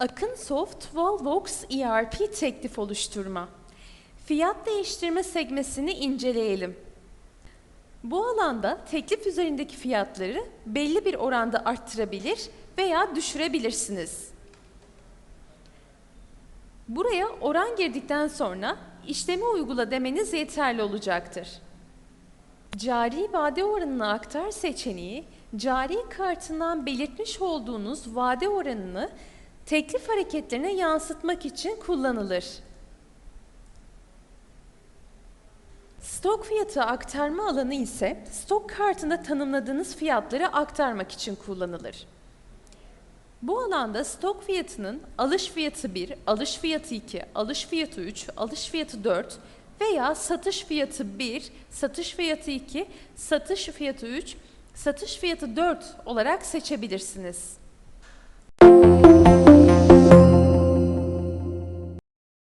Akın Soft Volvox ERP teklif oluşturma. Fiyat değiştirme segmesini inceleyelim. Bu alanda teklif üzerindeki fiyatları belli bir oranda arttırabilir veya düşürebilirsiniz. Buraya oran girdikten sonra işlemi uygula demeniz yeterli olacaktır. Cari vade oranını aktar seçeneği, cari kartından belirtmiş olduğunuz vade oranını teklif hareketlerine yansıtmak için kullanılır. Stok fiyatı aktarma alanı ise stok kartında tanımladığınız fiyatları aktarmak için kullanılır. Bu alanda stok fiyatının alış fiyatı 1, alış fiyatı 2, alış fiyatı 3, alış fiyatı 4 veya satış fiyatı 1, satış fiyatı 2, satış fiyatı 3, satış fiyatı 4 olarak seçebilirsiniz.